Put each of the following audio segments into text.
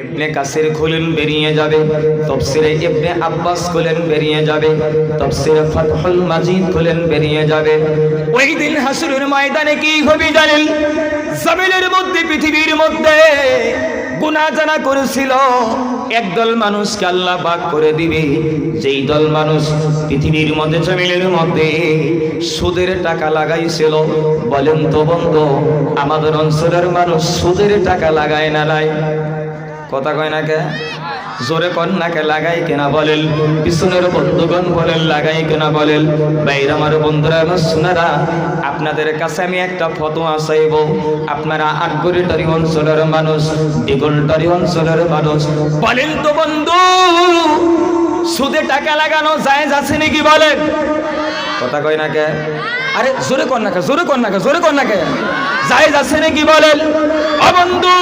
ইবনে কাসির খুলেন বেরিয়ে যাবে, তফসিরে ইবনে আব্বাস খুলেন বেরিয়ে যাবে, তফসিরে ফাতহুল মাজিদ খুলেন বেরিয়ে যাবে। ওই দিন হাসরের ময়দানে কি হবে জানেন? জমিনের মধ্যে, পৃথিবীর মধ্যে গুনাহ জানা করেছিল, একদল মানুষকে আল্লাহ বাক করে দিবে। যেই দল মানুষ পৃথিবীর মধ্যে, জমিনের মধ্যে সুদের টাকা লাগাইছিল, বলেন তো বন্ধু, আমাদের অঞ্চলের মানুষ সুদের টাকা লাগায় না নাই? কথা কয় না কে? জোরে কন্যাকে লাগাই কেনা বলেন পিছনের বন্ধুগণ বলেন লাগাই কেনা বলেন বাইর আমার বন্ধুরা সোনারা, আপনাদের কাছে আমি একটা ফটো চাইব। আপনারা আটগরিটারি অঞ্চলের মানুষ দিগলটারি অঞ্চলের মানুষ। বলেন তো বন্ধু, সুদে টাকা লাগানো যায় যাচ্ছে নাকি বলেন? কথা কয় না কে? আরে, জোরে কর না কে? জোরে কর না কে? জোরে কর না কে? যায় যাচ্ছে নাকি বলেন? অবন্ধু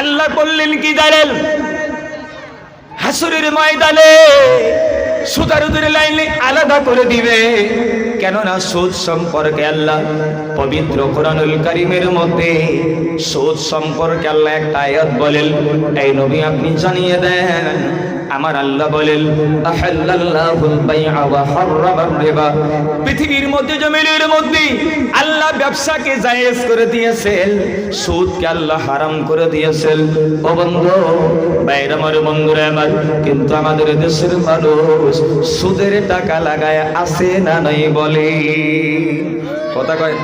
আল্লাহ বললেন কি জানেন? হাসুরের ময়দানে সুতারুদের লাইনে আলাদা করে দিবে। কেননা সুদ সম্পর্কে আল্লাহ পবিত্র কোরআনুল কারিমের মধ্যে সুদ সম্পর্কে আল্লাহ একটা আয়াত বলেন, এই নবী, আপনি জানিয়ে দেন আমার আল্লাহ বলেন পৃথিবীর মধ্যে, জমিনের মধ্যে আল্লাহ ব্যবসাকে জায়েজ করে দিয়েছেন, সুদকে আল্লাহ হারাম করে দিয়েছেন। ও বন্ধু বাইরে আমার, বন্ধুরা আমার, কিন্তু আমাদের দেশের মানুষ সুদের টাকা লাগায় আছে না নাই বলে? কথা কয়,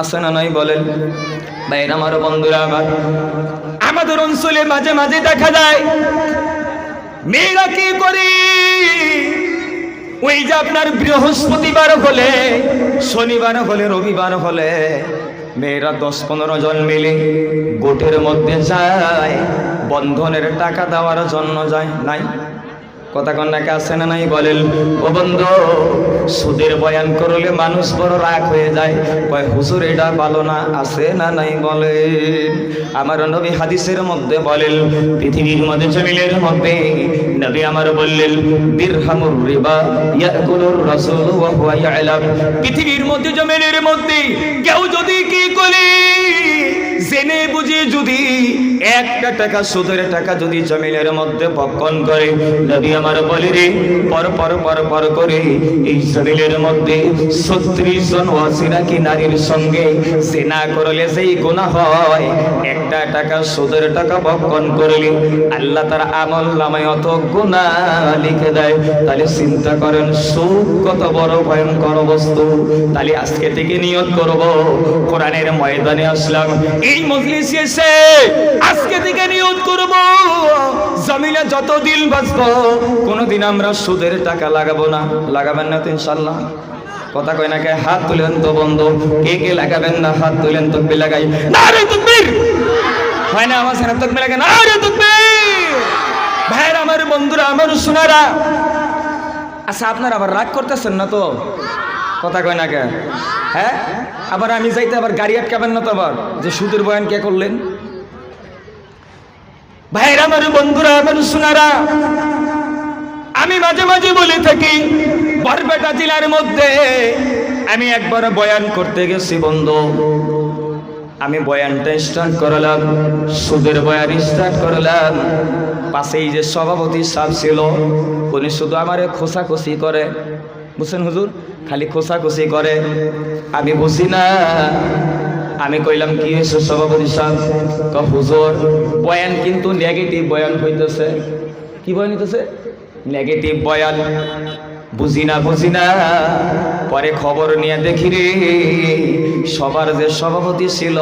আছে না নাই বলেন বাইরে আমার, বন্ধুরা আমার, আমাদের অঞ্চলে মাঝে মাঝে দেখা যায় মেয়েরা কি করি? ওই যে আপনার বৃহস্পতিবার হলে, শনিবার হলে, রবিবার হলে, মেয়েরা দশ পনেরো জন মিলে গোটের মধ্যে যায়, বন্ধনের টাকা দেওয়ার জন্য যায়, নাই। কথা কন্যাকে আছে না নাই বলেন, ও বন্ধু, সুদের বয়ান করলে মানুষ বড় রাগ হয়ে যায়। কয়, হুজুর, এটা ভালো না আসে না নাই বলেন। আমার নবী হাদিসের মধ্যে বলেন, পৃথিবীর মধ্যে জমিনের মধ্যে নবী আমার বললেন দিরহামুর রিবা ইয়াকুলুর রাসূল ওয়া হুয়া ইয়ালাম। পৃথিবীর মধ্যে, জমিনের মধ্যে কেউ যদি কি করে, জেনে বুঝে যদি একটা টাকা, সুদের টাকা যদি জমিনের মধ্যে পক্ষণ করে, নবী আমার বলে রে, পর পর পর পর করে, এই জমিনের মধ্যে ছত্রিশ জন অসিরাকি নারীর সঙ্গে সেনা করলে সেই গুণা হয়, একটা টাকা, সুদের টাকা পক্ষণ করলে আল্লাহ তার আমল নামায় অত গুণা লিখে দেয়। তাহলে চিন্তা করেন, সুদ কত বড় ভয়ঙ্কর বস্তু। তাহলে আজকে থেকে নিয়ত করব। কোরআনের ময়দানে আসলাম। এই মজলিস এসে আজকে থেকে নিয়ত করব। জমিনে যত দিন বাঁচব, কোনোদিন আমরা সুদের টাকা লাগাবো না। লাগাবেন না তো ইনশাল্লাহ কথা কয় না কে? হাত তুলেন তো বন্ধ। কে কে লাগাবেন না? হাত তুলেন তো লাগাই। না রে তকবীর! হয় না আমার সারা তকবীর লাগে? না রে তকবীর! ভাইরা আমার বন্ধুরা, আমার সোনারা। আচ্ছা আপনারা আবার রাগ করতেছেন না তো? কথা কয় না কে? হ্যাঁ? আবার আমি যাইতে আবার গাড়ি আটকাবেন না তো আবার? যে সুদের বয়ান কে করলেন? ভাইরা আমার বন্ধুরা, আমার সোনারা আমি মাঝে মাঝে বলে থাকি, বরপেটা জেলার মধ্যে আমি একবার বয়ান করতে গেছি, বন্ধু। আমি বয়ানটা স্টার্ট করলাম, সুদের বয়ান স্টার্ট করলাম। পাশেই যে সভাপতি সাহেব ছিল, উনি শুধু আমারে খোসাখুসি করে। বুঝছেন হুজুর? খালি খোসাখুসি করে। আমি বুঝি না আমি কইলাম, কি হয়েছে সভাপতি সাহেব? ক হুজুর, বয়ান কিন্তু নেগেটিভ বয়ান হইতেছে। কি বয়ান হইতেছে? নেগেটিভ বয়ান। বুঝি না পরে খবর নিয়ে দেখি রে, সবার যে সভাপতি ছিল,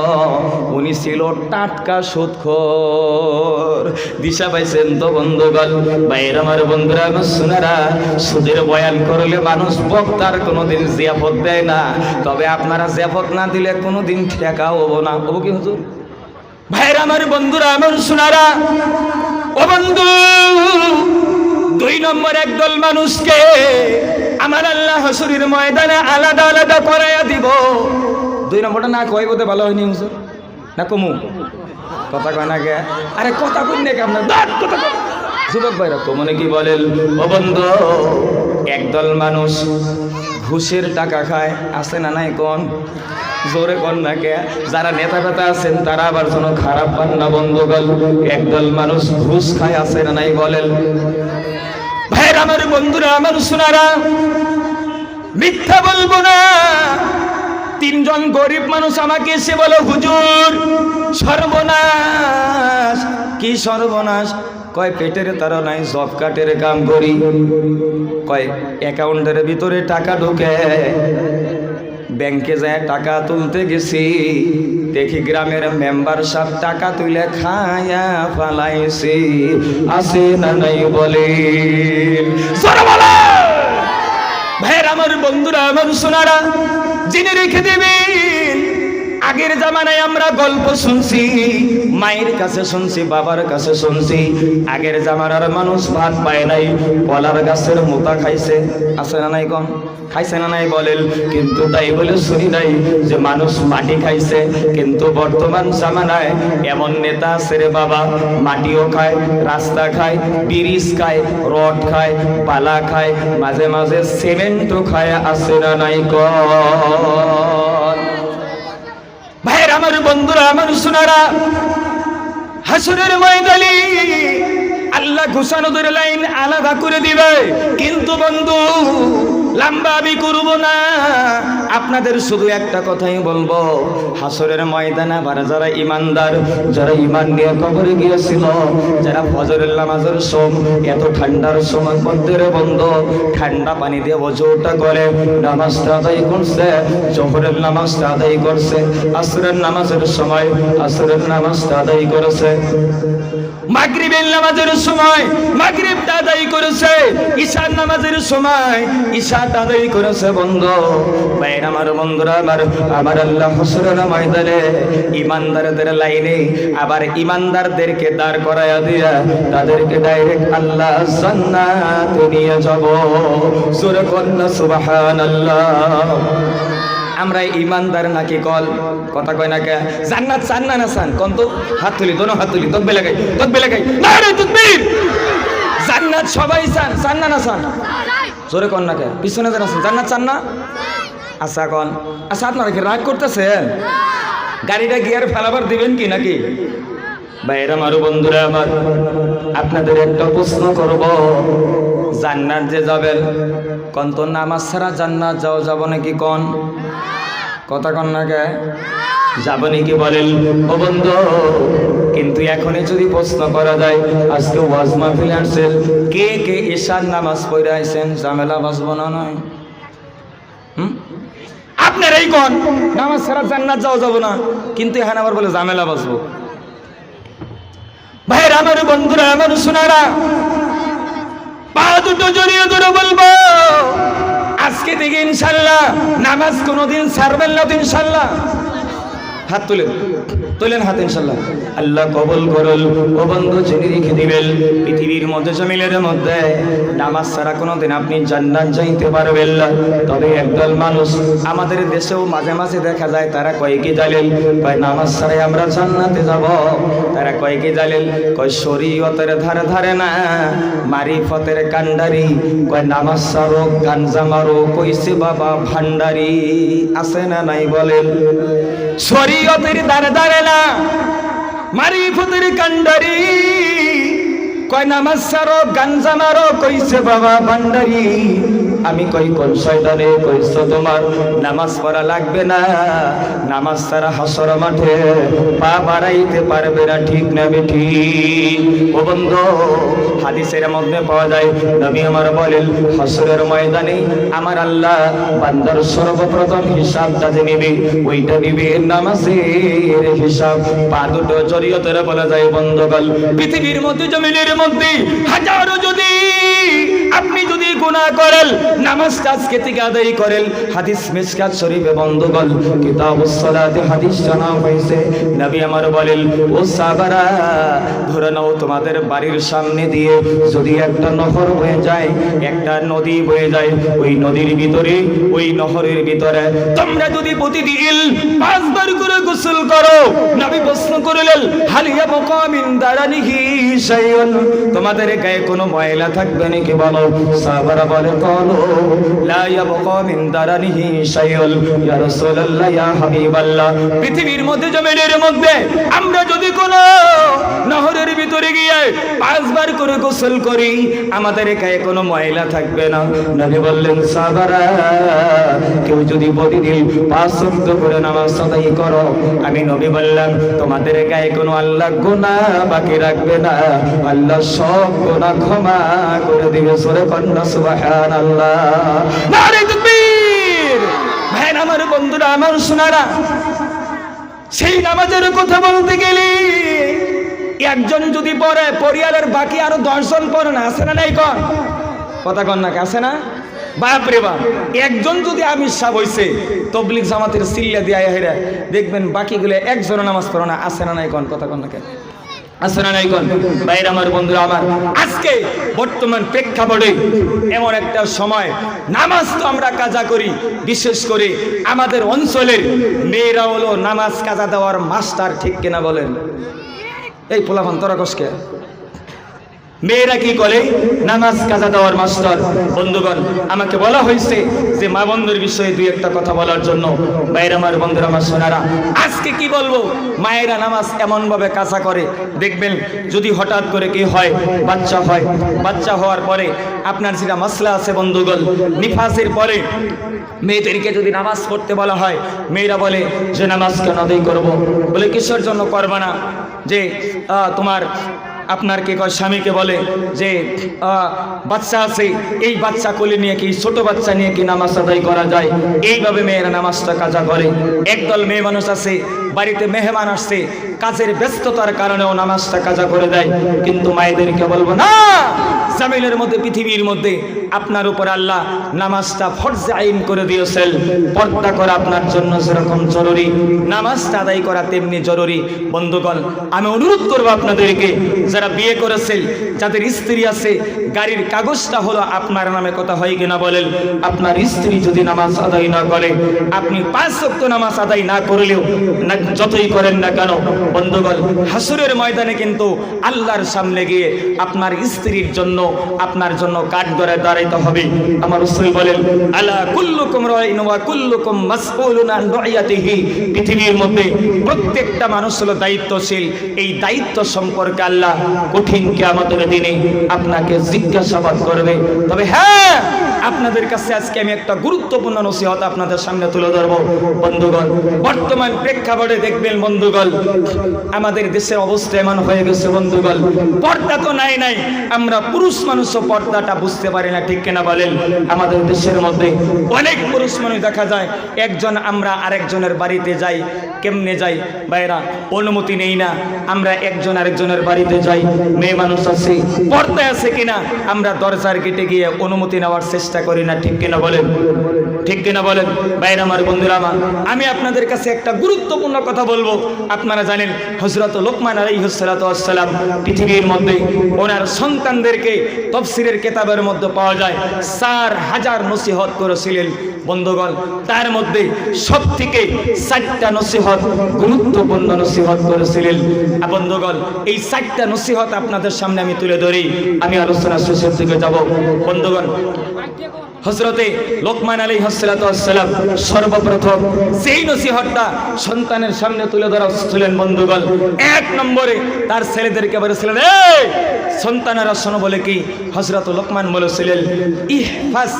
উনি ছিল টাটকা সুদখোর দিশা পাইছেন তো বন্ধুগণ বাইরে আমার বন্ধুরা সোনারা, সুদের বয়ান করলে মানুষ বক্তার কোনোদিন জিয়াফত দেয় না। তবে আপনারা জিয়াফত না দিলে কোনোদিন ঠেকা হব না। হব কি হুজুর? ভাইরা আমার বন্ধুরা, আমার সোনারা, ও বন্ধু দুই নম্বর একদল মানুষকে আমার আল্লাহ হসুরির ময়দানে আলাদা আলাদা করাইয়া দিব। দুই নম্বরটা না কয় বোধে ভালো হয়নি হুজুর? না কমু? কথা কয় না গে আরে কথা কই নাকি আপনার? দাঁত কথা। যুবক ভাইরা তো মনে কি বলেন? ও বন্ধু, একদল মানুষ ঘুষের টাকা খায়, আছে না নাই কোন? জোরে কন্যাকে যারা নেতা ফেতা আছেন, তারা আবার যেন খারাপ পান না বন্ধুগণ একদল মানুষ ঘুষ খায়, আছে না নাই বলেন? ভাইয়ের, আমার বন্ধুরা, আমার সোনারা মিথ্যা বলব না। তিনজন গরিব মানুষ আমাকে এসে বলো, হুজুর, সর্বনাশ। কি সর্বনাশ? কয় পেটের তারা নাই, জব কাটের কাম করি। কয় অ্যাকাউন্টের ভিতরে টাকা ঢুকে। ব্যাংকে যায় টাকা তুলতে গেছি। দেখি গ্রামের মেম্বার সব টাকা তুলে খায়া ফালাইছি। আসে না নাই বলে। ভাইয়ের আমার বন্ধুরা, আমার সোনারা জেনে রেখে দেবেন আগের জামানায় আমরা গল্প শুনছি, মায়ের কাছে শুনছি, বাবার কাছে শুনছি। আগের জামানার মানুষ ভাত পায় নাই, কলার গাছের মোতা খাইছে। আছে না নাই কন খাইছে না নাই বলেন, কিন্তু তাই বলে শুনি নাই যে মানুষ মাটি খাইছে। কিন্তু বর্তমান জামানায় এমন নেতা আছে রে বাবা, মাটিও খায়, রাস্তা খায়, ব্রিজ খায়, রড খায় পালা খায়, মাঝে মাঝে সিমেন্টও খায়, আছে না নাই ভাইয়ের আমার বন্ধুরা আমার সোনারা হাসুরের ময়দালি আল্লাহ ঘোষানোদের লাইন আলাদা করে দিবে। কিন্তু বন্ধু লম্বা আমি করব না। আপনাদের শুধু একটা কথাই বলব। হাসরের ময়দানে আবার যারা ইমানদার, যারা ইমান নিয়ে কবরে গিয়েছিল, যারা ফজরের নামাজের সোম, এত ঠান্ডার সময় মধ্যে বন্ধ, ঠান্ডা পানি দিয়ে বজোটা করে, নামাজটা আদায় করছে, জোহরের নামাজটা আদায় করছে, আসরের নামাজের সময় আসরের নামাজটা আদায় করেছে। মাগরিবের নামাজের সময় মাগরিবটা আদায় করেছে, ঈশার নামাজের সময় ঈশাটা আদায় করেছে, বন্ধ। ভাইয়ের আমার, বন্ধুরা আমার আমার আল্লাহ হসরের ময়দানে ইমানদারদের লাইনে আবার ইমানদারদেরকে দাঁড় করায়া দিয়া তাদেরকে ডাইরেক্ট আল্লাহ জান্নাতে নিয়ে যাব। সুরে কন্যা সুবহানাল্লাহ। আমরা ইমানদার নাকি কল? কথা কয় না কে? জান্নাত চান না না চান কোন তো? হাত তুলি, দোনো হাত তুলি, তকবে লাগাই তকবে লাগাই। নারে তাকবীর! জান্নাত সবাই চান চান না না চান জোরে কন না কে? পিছনে যারা আছেন, জান্নাত চান না? আচ্ছা কন। আচ্ছা আপনারা কি রাগ করতেছেন? গাড়িটা গিয়ার ফেলাবার দিবেন কি নাকি? বাইরে আমারও বন্ধুরা আমার, আপনাদের একটা প্রশ্ন করব। জান্নাত যে যাবেন? কন তো নামাজ ছাড়া জান্নাত যাও যাব নাকি কন? কথা কন না কে? যাব নাকি বলেন। ও বন্ধু, কিন্তু এখনই যদি প্রশ্ন করা যায়, আজকে ওয়াজ মাহফিল আসছেন। কে কে ঈশান নামাজ পড়ে আইছেন? ঝামেলা বাঁচব না নয়। হুম? আপনারাই কন? নামাজ ছাড়া জান্নাত যাওয়া যাব না। কিন্তু এখানে আবার বলে ঝামেলা বাঁচবো। ভাইয়ের, আমার বন্ধুরা, আমার সোনারা বলব আজকে থেকে ইনশাল্লাহ নামাজ কোনোদিন ছাড়বেন না তো ইনশাল্লাহ। হাত তুলেন তুলেন হাত ইনশাল্লাহ। আল্লাহ কবল করল বন্ধু জেনে রেখে দিবেন, পৃথিবীর মধ্যে জমিলের মধ্যে নামাজ ছাড়া কোনোদিন আপনি জান্নাত যাইতে পারবেন না। তবে একদল মানুষ আমাদের দেশেও মাঝে মাঝে দেখা যায়, তারা কয়, কি জানেন কয়, নামাজ ছাড়াই আমরা জান্নাতে যাব। তারা কয়, কি জানেন কয়, শরীয়তের ধারে ধারে না, মারিফতের কান্ডারি কয়, নামাজ ছাড়ো, গাঞ্জা মারো, কইছে বাবা ভান্ডারি আছে না নাই বলেন? শরীয়তের দ্বারে দাঁড়ে না মারিফতের কান্ডারি কয় নামাজ সারো গাঞ্জা মারো কইছে বাবা ভান্ডারি আমি কই কোন শয়তানে কইছো তোমার নামাজ পড়া লাগবে না? নামাজ সারা হাসর মাঠে পা বাড়াইতে পারবে না, ঠিক না বেঠি? ও বন্ধু, হাদিসের মধ্যে পাওয়া যায়, নবী আমার বলেন, হাসরের ময়দানে আমার আল্লাহ বান্দার সর্বপ্রথম হিসাবটা যে নিবে, ওইটা নিবে নামাজের হিসাব। পা দুটো জড়িয়তের বলা যায় বন্ধকাল পৃথিবীর মধ্যে, জমিনের মধ্যে হাজারো যদি আপনি যদি গুনাহ করেন, নামাজ আজকে থেকে আদায় করেন। হাদিস মিসকাত শরীফে বন্ধগল কিতাবুস সালাতে হাদিস জানা হয়েছে। নবী আমার বলেন, ও সাহাবারা, ধরে নাও তোমাদের বাড়ির সামনে দিয়ে যদি একটা নহর বয়ে যায়, একটা নদী বয়ে যায়, ওই নদীর ভিতরে, ওই নহরের ভিতরে তোমরা যদি প্রতিদিন পাঁচবার করে গোসল করো, নবী প্রশ্ন করলেন হালিয়া মুকামিন শাইউন? তোমাদের গায়ে কোনো ময়লা থাকবে নাকি বলো? সাহাবারা বলে বলো লা ইয়াবকা মিন দারানিহি শাইউল ইয়া রাসূলুল্লাহ, ইয়া হাবিবাল্লাহ। পৃথিবীর মধ্যে, জমিনের মধ্যে আমরা যদি কোনো নহরের ভিতরে গিয়ে পাঁচবার করে গোসল করি, আমাদের গায়ে কোনো ময়লা থাকবে না। নবী বললেন সাহাবারা কেউ যদি প্রতিদিন পাঁচ শব্দ করে নামাজ আদায় করো, আমি নবী বললাম, তোমাদের গায়ে কোনো আল্লাহ গুনাহ বাকি রাখবে না। আল্লাহ সব গুনাহ ক্ষমা করে দিবে। ভাই আমার বন্ধুরা, আমার শোনারা সেই নামাজের কথা বলতে গেলে একজন যদি পড়ে পরিবারের বাকি আরও দশজন পড়ে না, আছে না নাই কন? কথা কন না, আছে না? বাপরে বাপ, একজন যদি আমির সাহ তবলিক জামাতের সিল্লা দিয়া হেরা দেখবেন বাকিগুলো একজন নামাজ পড়ে না, আছে না নাই কন? কথা কন না আমার বন্ধুরা, আমার আজকে বর্তমান প্রেক্ষাপটে এমন একটা সময়, নামাজ তো আমরা কাজা করি, বিশেষ করে আমাদের মেয়েরা হলো নামাজ কাজা দেওয়ার মাস্টার, ঠিক কিনা বলেন? এই পোলাফান তোরা কসকে? মেয়েরা কি করে? নামাজ কাজা দেওয়ার মাস্টার। বন্ধুগণ, আমাকে বলা হয়েছে যে মা বন্ধুর বিষয়ে দুই একটা কথা বলার জন্য। বাইরে আমার বন্ধুরা, আমার সোনারা, আজকে কি বলব? মায়েরা নামাজ এমন ভাবে কাজা করে। দেখবেন, যদি হঠাৎ করে কি হয়, বাচ্চা হয়। বাচ্চা হওয়ার পরে আপনার যেটা মশলা আছে বন্ধুগণ, নিফাসের পরে মেয়েদেরকে যদি নামাজ পড়তে বলা হয়, মেয়েরা বলে, যে নামাজ কেন আদায় করব? বলে, কিসের জন্য করবে না? যে তোমার আপনার কে কয় স্বামীকে বলে যে বাচ্চা আছে, এই বাচ্চা কোলে নিয়ে কি, ছোট বাচ্চা নিয়ে কি নামাজ আদায় করা যায়? এইভাবে মেয়েরা নামাজটা কাজা করে। একদল মেয়ে মানুষ আছে, বাড়িতে মেহমান আসছে, কাজের ব্যস্ততার কারণেও নামাজটা কাজা করে দেয়। কিন্তু মায়েদেরকে বলব, না! জামিনের মধ্যে, পৃথিবীর মধ্যে আপনার উপর আল্লাহ নামাজটা ফরজে আইন করে দিয়েছেন। পর্দা করা আপনার জন্য যেরকম জরুরি, নামাজটা আদায় করা তেমনি জরুরি। বন্ধুগণ, আমি অনুরোধ করব আপনাদেরকে, যারা বিয়ে করেছেন, যাদের স্ত্রী আছে, গাড়ির কাগজটা হলো আপনার নামে কথা হয় কিনা বলেন। আপনার স্ত্রী যদি নামাজ আদায় না করে, আপনি পাঁচ শক্ত নামাজ আদায় না করলেও, না, যতই করেন না কেন, বন্ধুগণ, হাসুরের ময়দানে কিন্তু আল্লাহর সামনে গিয়ে আপনার স্ত্রীর জন্য আপনার জন্য কাঠ ধরে দাঁড়াইতে হবে। আমার রসুল বলেন, আলা কুল্লুকুম রাইন ওয়া কুল্লুকুম মাসউলুন আন রাইয়াতিহি। পৃথিবীর মধ্যে প্রত্যেকটা মানুষ হলো দায়িত্বশীল। এই দায়িত্ব সম্পর্কে আল্লাহ কঠিন কিয়ামতের দিনে আপনাকে জিজ্ঞাসাবাদ করবে। তবে হ্যাঁ আপনাদের কাছে আজকে আমি একটা গুরুত্বপূর্ণ নসিহত আপনাদের সামনে তুলে ধরবো। বন্ধুগণ, বর্তমান প্রেক্ষাপটে দেখবেন বন্ধুগণ, আমাদের দেশের অবস্থা এমন হয়ে গেছে বন্ধুগণ। পর্দা তো নাই নাই, আমরা পুরুষ মানুষও পর্দাটা বুঝতে পারে না, ঠিক কিনা বলেন? আমাদের দেশের মধ্যে অনেক পুরুষ মানুষ দেখা যায়, একজন আমরা আরেকজনের বাড়িতে যাই, কেমনে যাই? বাইরা অনুমতি নেই না, আমরা একজন আরেকজনের বাড়িতে যাই, মেয়ে মানুষ আছে, পর্দায় আছে কিনা, আমরা দরজার গেটে গিয়ে অনুমতি নেওয়ার চেষ্টা করি না, ঠিক কিনা বলেন? ঠিক কিনা বলেন? বাইরে আমার বন্ধুরা আমার, আমি আপনাদের কাছে একটা গুরুত্বপূর্ণ কথা বলব। আপনারা জানেন হজরত লোকমান আলাইহসালাম পৃথিবীর মধ্যে ওনার সন্তানদেরকে তফসিরের কেতাবের মধ্যে পাওয়া যায়। চার হাজার নসিহত করেছিলেন বন্ধুগণ। তার মধ্যে সব থেকে চারটা নসিহত গুরুত্বপূর্ণ নসিহত করেছিলেন। বন্ধুগণ, এই চারটা নসিহত আপনাদের সামনে আমি তুলে ধরি। আমি আলোচনা শেষের দিকে যাব। বন্ধুগণ হজরতে লোকমান আলী হাসালাম সর্বপ্রথম সেই নসিহতটা সন্তানের সামনে তুলে ধরা ছিলেন বন্ধুগণ, এক নম্বরে তার ছেলেদেরকে বলেছিলেন সন্তানেরা শোনো বলে কি? হজরত লোকমান বলেছিলেন, ইহফাস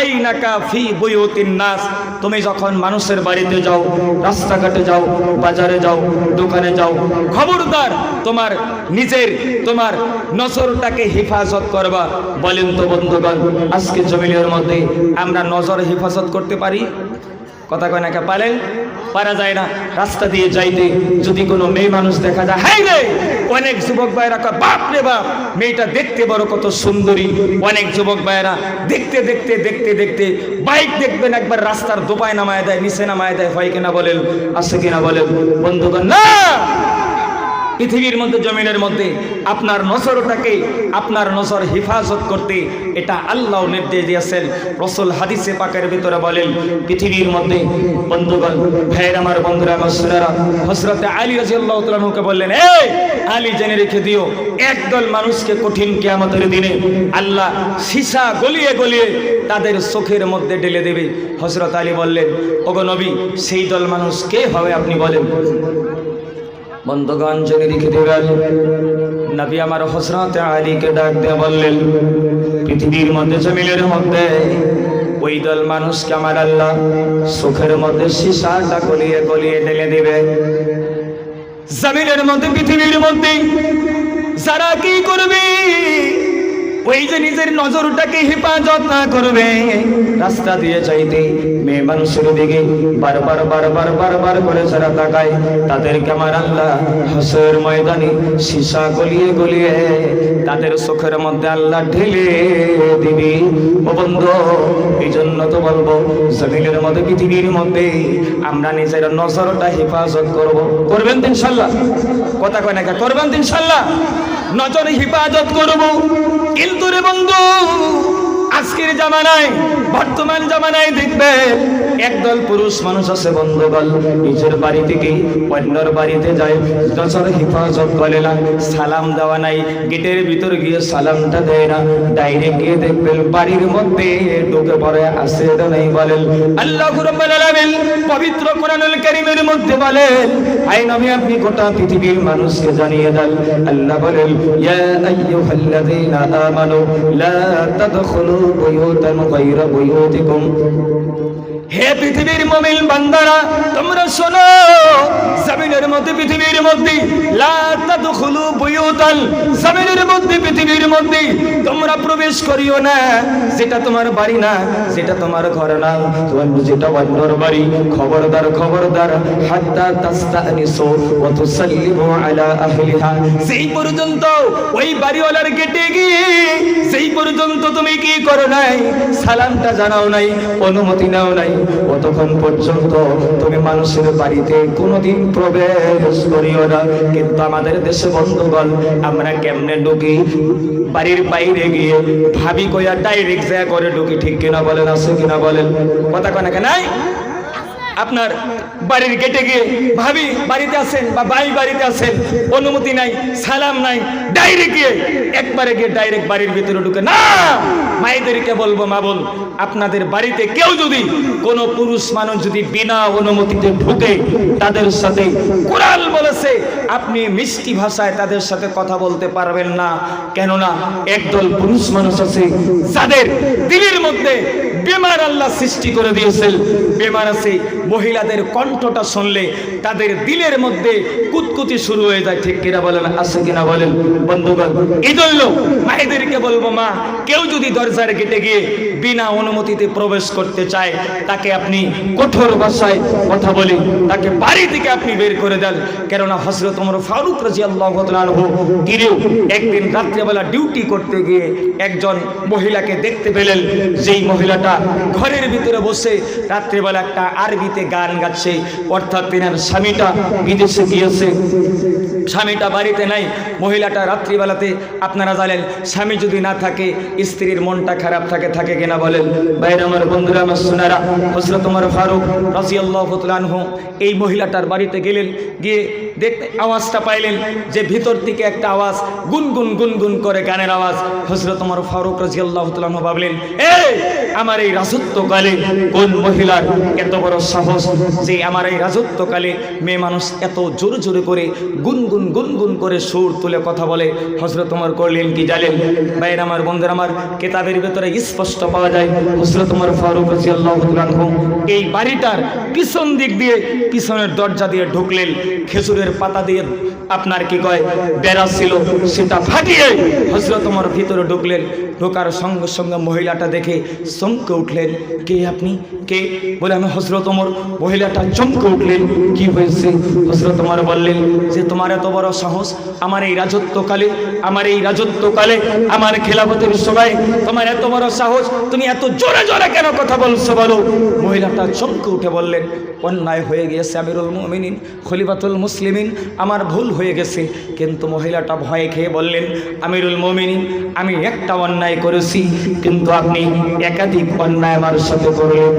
আইনাকা ফি বুয়ুতিন নাস। তুমি যখন মানুষের বাড়িতে যাও, রাস্তাঘাটে যাও, বাজারে যাও, দোকানে যাও, খবরদার তোমার নিজের তোমার নজরটাকে হেফাজত করবা। বলেন তো বন্ধুগণ, আজকে জমিনের মধ্যে আমরা নজর হেফাজত করতে পারি। কথা কয় নাকি পারেন? পারা যায় না। রাস্তা দিয়ে যাইতে যদি কোনো মেয়ে মানুষ দেখা যায়, হাই রে! অনেক যুবক ভাইরা বাপ রে বাপ, মেয়েটা দেখতে বড় কত সুন্দরী। অনেক যুবক ভাইরা দেখতে দেখতে দেখতে দেখতে বাইক দেখবেন একবার রাস্তার দোপায় নামায় দেয়, নিচে নামায় দেয়, হয় কিনা বলেন? আছে কিনা বলেন? বন্ধুগণ, না! পৃথিবীর মধ্যে, জমিনের মধ্যে আপনার নজরটাকে, আপনার নজর হেফাজত করতে এটা আল্লাহ নির্দেশ দিয়েছেন। রসুল হাদিসে পাকের ভিতরে বলেন, পৃথিবীর মধ্যে বন্ধুগণ, ভাইয়ের আমার বন্ধুরা হসরতে আলী রাজিয়াল্লাহ তালুকে বললেন, এই আলী, জেনে রেখে দিও, একদল মানুষকে কঠিন কেয়ামতের দিনে আল্লাহ সীসা গলিয়ে গলিয়ে তাদের চোখের মধ্যে ঢেলে দেবে। হজরত আলী বললেন, ওগো নবী, সেই দল মানুষ কে হবে আপনি বলেন? বন্ধগণ, জেনে রেখে দেবেন, নবী আমার হসরত আলীকে ডাক দিয়ে বললেন, পৃথিবীর মধ্যে জমিলের মধ্যে ওই দল মানুষকে আমার আল্লাহ সুখের মধ্যে সিসাটা গলিয়ে গলিয়ে ঢেলে দেবে। জমিনের মধ্যে, পৃথিবীর মধ্যে যারা কি করবে? ওই যে নিজের নজরটাকে হেফাজত না করবে, রাস্তা দিয়ে চাইতে মেয়ে মানুষের দিকে বারবার বারবার বারবার করে যারা তাকায়, তাদেরকে আমার আল্লাহ হাসের ময়দানে সীসা গলিয়ে গলিয়ে তাদের চোখের মধ্যে আল্লাহ ঢেলে দিবি। ও বন্ধু এই জন্য তো বলব, জমিনের মধ্যে, পৃথিবীর মধ্যে আমরা নিজের নজরটা হেফাজত করব। করবেন তো ইনশাল্লাহ? কথা কয় না করবেন তো ইনশাল্লাহ? নজর হেফাজত করব। কিন্তু রে বন্ধু আজকের জামানায়, বর্তমান জামানায় দেখবে একদল পুরুষ মানুষ আছে বন্ধুগণ নিজের বাড়ি থেকে অন্যর বাড়িতে যায় নজর হেফাজত করে না, সালাম দেওয়া নাই, গেটের ভিতর গিয়ে সালামটা দেয় না। ডাইরেক্ট গিয়ে দেখবেন বাড়ির মধ্যে ঢুকে পড়ে, আসে নেই বলেন। আল্লাহ পবিত্র কোরআনুল কারীমের মধ্যে বলেন আই নবী, আপনি গোটা পৃথিবীর মানুষকে জানিয়ে দেন। আল্লাহ বলেন, ইয়া আইয়ুহাল্লাযীনা আমানু, লা তাদখুলু তোমরা প্রবেশ করিও না। যেটা তোমার বাড়ি না, যেটা তোমার ঘর না তোমার যেটা অন্যর বাড়ি, খবরদার খবরদার আলা সেই পর্যন্ত ওই বাড়িওয়ালার গেটে গিয়ে, সেই পর্যন্ত তুমি কি করো নাই, সালামটা জানাও নাই, অনুমতি নাও নাই। অতক্ষণ পর্যন্ত তুমি মানুষের বাড়িতে কোনোদিন প্রবেশ করিও না। কিন্তু আমাদের দেশে বন্ধুগণ, আমরা কেমনে ঢুকি? বাড়ির বাইরে গিয়ে ভাবি কইয়া ডাইরেক্ট যা করে ঢুকি, ঠিক কিনা বলেন, আছে কিনা বলেন। কথা কেন নাই? আপনার বাড়ির গেটে গিয়ে ভাবি, বাড়িতে আছেন বা ভাই বাড়িতে আছেন, অনুমতি নাই, সালাম নাই ডাইরেক্ট গিয়ে একবারে গিয়ে ডাইরেক্ট বাড়ির ভিতরে ঢুকে, না, মায়েদেরকে বলব মা বোন, আপনাদের বাড়িতে কেউ যদি কোনো পুরুষ মানুষ যদি বিনা অনুমতিতে ঢুকে তাদের সাথে কোরআন বলেছে, আপনি মিষ্টি ভাষায় তাদের সাথে কথা বলতে পারবেন না। কেননা একদল পুরুষ মানুষ আছে, যাদের দিলের মধ্যে বেমার আল্লাহ সৃষ্টি করে দিয়েছেন। বেমার আছে মহিলাদের কণ্ঠটা শুনলে তাদের দিলের মধ্যে কুতকুতি শুরু হয়ে যায়। ঠিক কিনা বলেন? আছে কিনা বলেন? বন্ধুগণ এই জন্য মায়েদেরকে বলব, মা, কেউ যদি দরজার গেটে গিয়ে বিনা অনুমতিতে প্রবেশ করতে চায়, তাকে আপনি কঠোর ভাষায় কথা বলে, তাকে বাড়ি থেকে আপনি বের করে দেন। কেননা হজরত ওমর ফারুক রাজি আল্লাহ গিরেও একদিন রাত্রেবেলা ডিউটি করতে গিয়ে একজন মহিলাকে দেখতে পেলেন। যেই মহিলাটা ঘরের ভিতরে বসে রাত্রেবেলা একটা আরবিতে গান গাচ্ছে। অর্থাৎ তিনার স্বামীটা বিদেশে গিয়েছে। স্বামীটা বাড়িতে নাই, মহিলাটা রাত্রিবেলাতে, আপনারা জানেন, স্বামী যদি না থাকে, স্ত্রীর মনটা খারাপ থাকে থাকে কিনা বলেন। বাইরে আমার বন্ধুরা, আমার সোনারা হজরত তোমার ফারুক রাজিয়াল্লাহ আনহু, এই মহিলাটার বাড়িতে গেলেন, গিয়ে দেখতে আওয়াজটা পাইলেন যে ভিতর থেকে একটা আওয়াজ, গুনগুন গুনগুন করে গানের আওয়াজ। হজরত তোমার ফারুক রাজিয়াল্লাহ আনহু ভাবলেন, এই, আমার এই রাজত্বকালে কোন মহিলার এত বড় সাহস যে আমার এই রাজত্বকালে মেয়ে মানুষ এত জোরে জোরে করে গুনগুন গুনগুন গুনগুন করে সুর তুলে কথা বলে। হজরত তোমার করলেন কি জানেন ভাইয়ের আমার বন্ধুর আমার, কেতাবের ভেতরে স্পষ্ট পাওয়া যায় হজরত তোমার ফারুক এই বাড়িটার পিছন দিক দিয়ে পিছনের দরজা দিয়ে ঢুকলেন। খেজুরের পাতা দিয়ে আপনার কি কয়? বেড়া ছিল, সেটা ফাটিয়ে হজরত তোমার ভিতরে ঢুকলেন। ঢোকার সঙ্গে সঙ্গে মহিলাটা দেখে চমকে উঠলেন। কে আপনি? কে? বলে আমি হজরত মহিলাটা চমকে উঠলেন। কি হয়েছে? হজরত বললেন যে তোমার এত বড় সাহস? আমার এই রাজত্বকালে, আমার এই রাজত্বকালে, আমার খেলাফতের সময় তোমার এত বড় সাহস? তুমি এত জোরে জোরে কেন কথা বলছো বলো? মহিলাটা চমকে উঠে বললেন, অন্যায় হয়ে গিয়েছে আমিরুল মুমিনিন, খলিফাতুল মুসলিমিন, আমার ভুল হয়ে গেছে। কিন্তু মহিলাটা ভয়ে খেয়ে বললেন, আমিরুল মুমিনিন, আমি একটা অন্যায় করেছি, কিন্তু আপনি একাধিক অন্যায় আমার সাথে করলেন।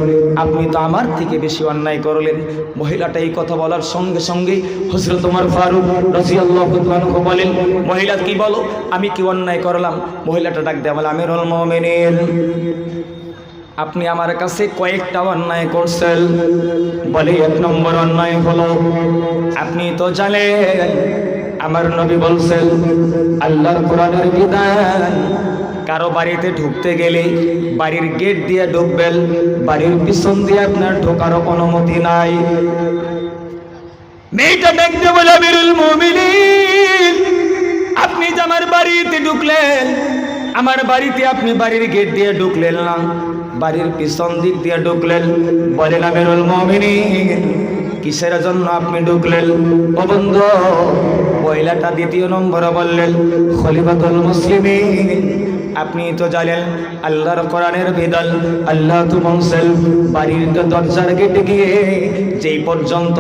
আপনি তো আমার থেকে বেশি অন্যায় করলেন। মহিলাটা এই কথা বলার সঙ্গে সঙ্গে হজরত তোমার ফারুক রাজিয়াল্লাহু বলেন, মহিলা কি বলো? আমি কি অন্যায় করলাম? মহিলাটা ডাক দেয়া বলে, আমিরুল আপনি আমার কাছে কয়েকটা অন্যায় করছেন। বলে, এক নম্বর অন্যায় হলো, আপনি তো জানেন, আমার নবী বলছেন, আল্লাহর কোরআনের বিধান, কারও বাড়িতে ঢুকতে গেলে বাড়ির গেট দিয়ে ঢুকবেন, বাড়ির পিছন দিয়ে আপনার ঢোকারও অনুমতি নাই। মেয়েটা দেখতে বলে, আমিরুল মুমিনিন, আপনি যে আমার বাড়িতে ঢুকলেন, আমার বাড়িতে আপনি বাড়ির গেট দিয়ে ঢুকলেন না, বাড়ির পিছন দিক দিয়ে ঢুকলেন। বলেন, আমিরুল মুমিনিন, কিসের জন্য আপনি ঢুকলেন? ও বন্ধু, মহিলাটা দ্বিতীয় নম্বরে বললেন, খলিফাতুল মুসলিমিন, আপনি তো জানেন, আল্লাহর কোরআনের বিধান, আল্লাহ বলছেন, বাড়ির দরজার গেটে গিয়ে যেই পর্যন্ত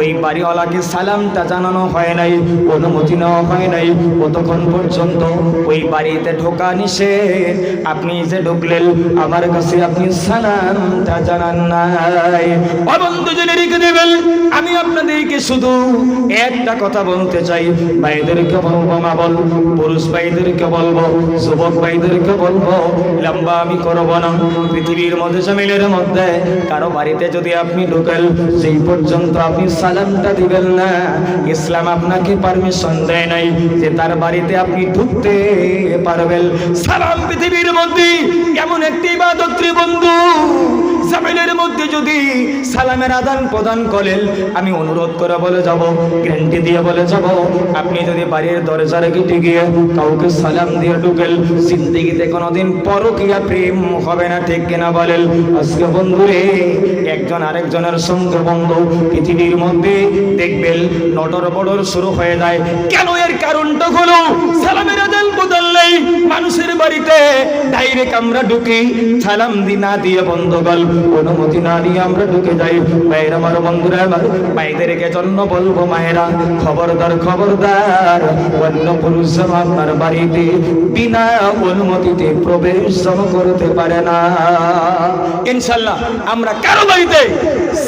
ওই বাড়িওয়ালাকে সালামটা জানানো হয় নাই, অনুমতি নেওয়া হয় নাই কতক্ষণ পর্যন্ত ওই বাড়িতে ঢোকা নিষেধ। আপনি যে ঢুকলেন, আমার কাছে আপনি সালামটা জানান নাই। আমি আপনাদেরকে শুধু একটা কথা বলতে চাই। ভাইদেরকে বলব মা বল পুরুষ ভাইদেরকে বলব, যুবক ভাইদেরকে বলব, লম্বা আমি করব না। পৃথিবীর মধ্যে জামিলের মধ্যে কারও বাড়িতে যদি আপনি ঢুকেন সেই পর্যন্ত আপনি সালামটা দিবেন না, ইসলাম আপনাকে পারমিশন দেয় নাই যে তার বাড়িতে আপনি ঢুকতে পারবেন। সালাম পৃথিবীর মধ্যে এমন একটি ইবাদত রে বন্ধু। জামিলের মধ্যে যদি সালামের আদান প্রদান করেন, আমি অনুরোধ করে বলে যাব, গ্যারান্টি দিয়ে বলে যাব, আপনি যদি বাড়ির দরজার গেটে গিয়ে কাউকে সালাম দিয়ে ঢুকেল জিন্দিগিতে কোনোদিন পরকিয়া প্রেম হবে না, ঠিক কিনা বলেন? আজকে বন্ধুরে, একজন আরেকজনের সঙ্গে বন্ধু পৃথিবীর মধ্যে দেখবেন নটর বড়র শুরু হয়ে যায়। কেন এর কারণটা হলো? সালামের আদান প্রদান নেই, মানুষের বাড়িতে ডাইরেক্ট আমরা ঢুকি, সালাম দি না দিয়ে বন্ধ গল অনুমতি না নিয়ে আমরা ঢুকে যাই। ভাইয়ের আমার বন্ধুরা আমার ভাইদেরকে জন্য বলব মায়েরা? খবরদার খবরদার, অন্য পুরুষ আপনার বাড়িতে বিনা অনুমতিতে প্রবেশ করতে পারে না। ইনশাল্লাহ আমরা কারও বাড়িতে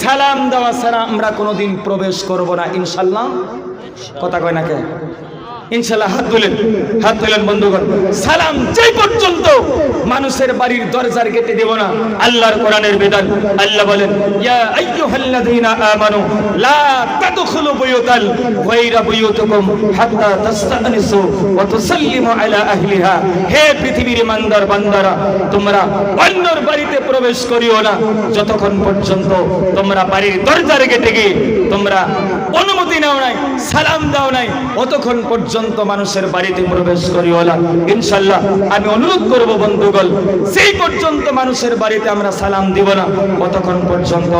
সালাম দেওয়া ছাড়া আমরা কোনোদিন প্রবেশ করব না। ইনশাল্লাহ? কথা কয় না কে? ইনশাল্লাহ হাত তুলেন হাত তুলেন বন্ধুগণ। সালাম যেই পর্যন্ত মানুষের বাড়ির দরজার গেটে দেব না, আল্লাহর কোরআনের বিধান আল্লাহ বলেন, ইয়া আইয়ুহাল্লাযীনা আমানু, লা তাদখুলু বুয়ুতান গায়রা বুয়ুতিকুম হাত্তা তাস্তানিসু ওয়া তুসাল্লিমু আলা আহলিহা। হে পৃথিবীর ইমানদার বান্দারা, তোমরা অন্যর বাড়িতে প্রবেশ করিও না। যতক্ষণ পর্যন্ত তোমরা বাড়ির দরজার গেটে গিয়ে তোমরা অনুমতি নাও নাই, সালাম দাও নাই, অতক্ষণ পর্যন্ত মানুষের বাড়িতে প্রবেশ করিও না ইনশাল্লাহ, আমি অনুরোধ করব বন্ধুগণ, সেই পর্যন্ত মানুষের বাড়িতে আমরা সালাম দিব না। অতক্ষণ পর্যন্ত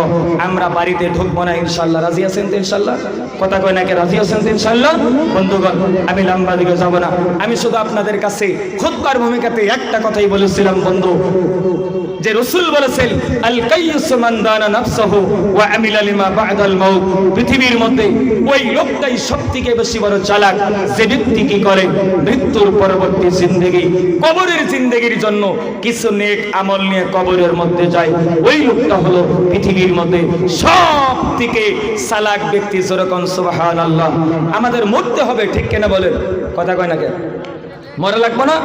আমরা বাড়িতে ঢুকবো না, ইনশাল্লাহ। রাজি আছেন তো, ইনশাল্লাহ? কথা কয় নাকি রাজি আছেন তো, ইনশাল্লাহ? বন্ধুগণ, আমি লম্বা দিকে যাব না। আমি শুধু আপনাদের কাছে খুতবার ভূমিকাতে একটা কথাই বলেছিলাম, বন্ধু। যে রসুল বলেছেন, আল কাইয়ুস মান দানা নাফসাহু ওয়া আমিলা লিমা বা'দাল মাউত। পৃথিবীর মধ্যে ওই লোকটাই সবথেকে বেশি বড় চালাক, যে ব্যক্তি কি করে? মৃত্যুর পরবর্তী জিন্দেগি, কবরের জিন্দেগির জন্য কিছু নেক আমল নিয়ে কবরের মধ্যে যায়। ওই লোকটা হলো পৃথিবীর মধ্যে সব থেকে সালাক ব্যক্তি যেরকম সুবহানাল্লাহ। আমাদের মরতে হবে, ঠিক কেনা বলেন? কথা কয় না কেন? মরা লাগবো না?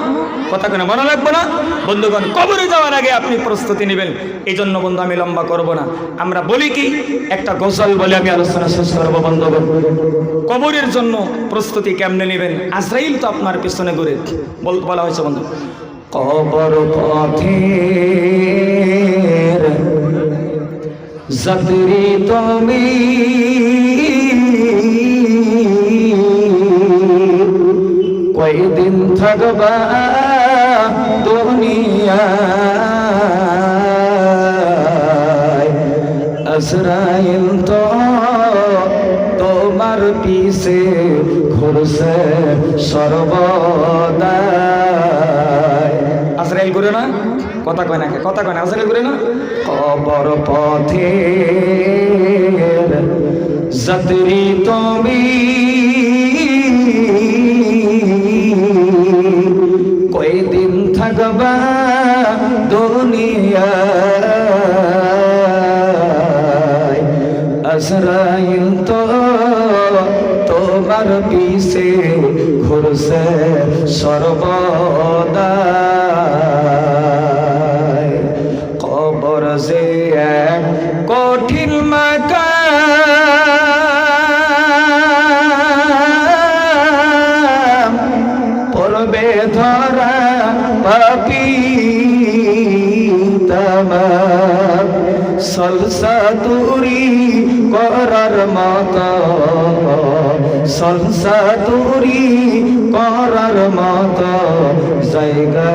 কথা কেন মনে লাগবো না? বন্ধুগণ, কবরে যাওয়ার আগে আপনি প্রস্তুতি নেবেন। এই জন্য বন্ধু, আমি লম্বা করব না। আমরা বলি কি? একটা গজল বলে আমি আলোচনা শেষ করব, বন্ধুগণ। কবরের জন্য প্রস্তুতি কেমনে নেবেন? আজরাইল তো আপনার পিছনে ঘুরে। বল হয়েছে, বন্ধু। কবর যাত্রী তুমি কয়দিন থাকবা দুনিয়ায় আজরাইল তো তোমার পিছে ঘুরছে সর্বদা আজরাইল ঘুরে না? কথা কয় না কথা কয় না? আজরাইল ঘুরে না? কবর পথে যাত্রী তুমি কয়দিন দুনিয়া আজরাইল তো তোমার পিছে ঘুরছে সর্বদা। সলসা তুরি করার মত জায়গা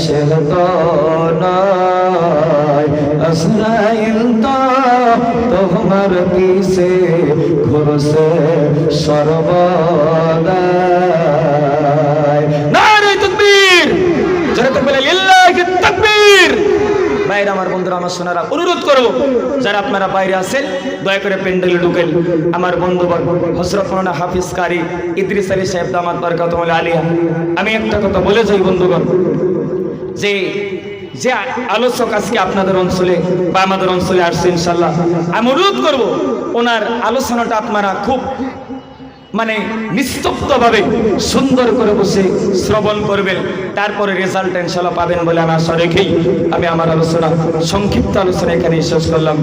সে সোনারা অনুরোধ করব। যারা আপনারা বাইরে আছেন, দয়া করে প্যান্ডেলে ঢুকেন। আমার বন্ধুবর হজরত মৌলানা হাফিজ কারি, ইদ্রিস আলী সাহেব, দামাত বরকাত আলিয়া। আমি একটা কথা বলে যাই বন্ধুগণ, যে যে আলোচক আজকে আপনাদের অঞ্চলে বা আমাদের অঞ্চলে আসছে ইনশাল্লাহ আমি অনুরোধ করব, ওনার আলোচনাটা আপনারা খুব মানে নিস্তব্ধভাবে সুন্দর করে বসে শ্রবণ করবেন। তারপরে রেজাল্ট ইনশাল্লাহ পাবেন বলে আমি আশা রেখেই আমি আমার আলোচনা, সংক্ষিপ্ত আলোচনা এখানে শেষ করলাম।